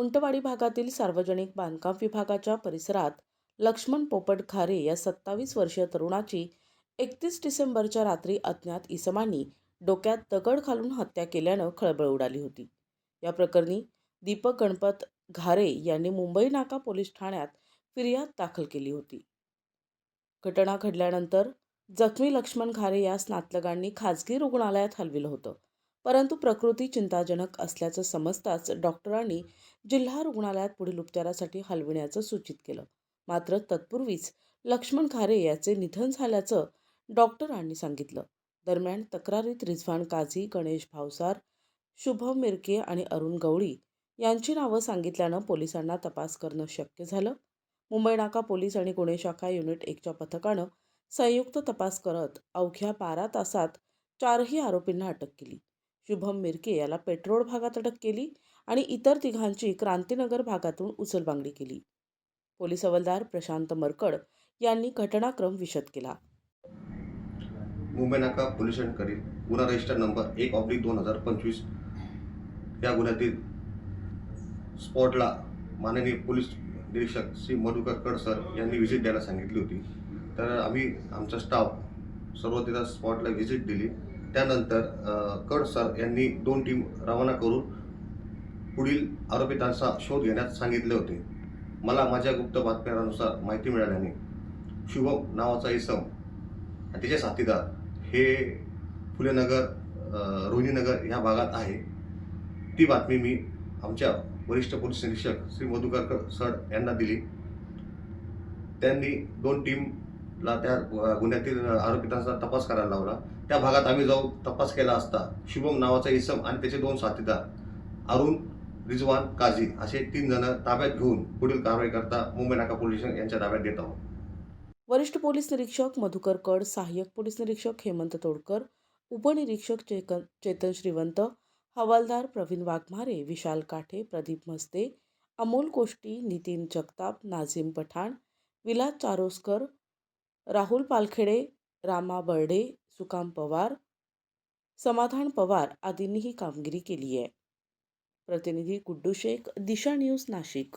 उंटवाडी भागातील सार्वजनिक बांधकाम विभागाच्या परिसरात लक्ष्मण पोपट खारे या सत्तावीस वर्षीय तरुणाची एकतीस डिसेंबरच्या रात्री अज्ञात इसमांनी डोक्यात दगड घालून हत्या केल्यानं खळबळ उडाली होती. या प्रकरणी दीपक गणपत घारे यांनी मुंबई नाका पोलीस ठाण्यात फिर्याद दाखल केली होती. घटना घडल्यानंतर जखमी लक्ष्मण घारे यास नातलगांनी खाजगी रुग्णालयात हलविलं होतं. परंतु प्रकृती चिंताजनक असल्याचं समजताच डॉक्टरांनी जिल्हा रुग्णालयात पुढील उपचारासाठी हलविण्याचं सूचित केलं. मात्र तत्पूर्वीच लक्ष्मण खारे याचे निधन झाल्याचं डॉक्टरांनी सांगितलं. दरम्यान तक्रारीत रिझवान काझी गणेश भावसार शुभम मिरके आणि अरुण गवळी यांची नावं सांगितल्यानं पोलिसांना तपास करणं शक्य झालं. मुंबई नाका पोलीस आणि गुन्हे शाखा युनिट एकच्या पथकानं संयुक्त तपास करत अवघ्या बारा तासात चारही आरोपींना अटक केली. शुभम मिरके याला पेट्रोल भागात अटक केली आणि इतर तिघांची क्रांतीनगर भागातून उचलबांगडी केली. पोलीस हवालदार प्रशांत मरकड यांनी घटनाक्रम विशद केला. मुंबई नाका पोलीस स्टेशनकडील गुन्हा रजिस्टर नंबर एक ऑब्लिक दोन हजार पंचवीस या गुन्ह्यातील स्पॉटला माननीय पोलीस निरीक्षक श्री मधुकर कड सर यांनी व्हिजिट द्यायला सांगितली होती. तर आम्ही आमचा स्टाफ सर्व तिथं स्पॉटला व्हिजिट दिली. त्यानंतर कड सर यांनी दोन टीम रवाना करून पुढील आरोपितांचा शोध घेण्यास सांगितले होते. मला माझ्या गुप्त बातम्यांनुसार माहिती मिळाल्याने शुभम नावाचा इसम आणि त्याचे साथीदार हे फुलेनगर रोहिणीनगर ह्या भागात आहे. ती बातमी मी आमच्या वरिष्ठ पोलीस निरीक्षक श्री मधुकर सर यांना दिली. त्यांनी दोन टीम ला त्या गुन्ह्यातील आरोपितांचा तपास करायला लावला. त्या भागात आम्ही जाऊन तपास केला असता शुभम नावाचा इसम आणि त्याचे दोन साथीदार अरुण रिजवान काझी असे तीन जण ताब्यात घेऊन पुढील कारवाई करता मुंबई नाका पोलीस स्टेशन यांच्या ताब्यात देत आहोत. वरिष्ठ पोलीस निरीक्षक मधुकर कड सहाय्यक पोलीस निरीक्षक हेमंत तोडकर उपनिरीक्षक चेतन चेतन श्रीवंत हवालदार प्रवीण वाघमारे विशाल काठे प्रदीप मस्ते अमोल कोष्टी नितीन जगताप नाझीम पठाण विलास चारोस्कर राहुल पालखेडे रामा बर्डे सुकाम पवार समाधान पवार आदींनी ही कामगिरी केली आहे प्रतिनिधी गुड्डू शेख दिशा न्यूज नाशिक.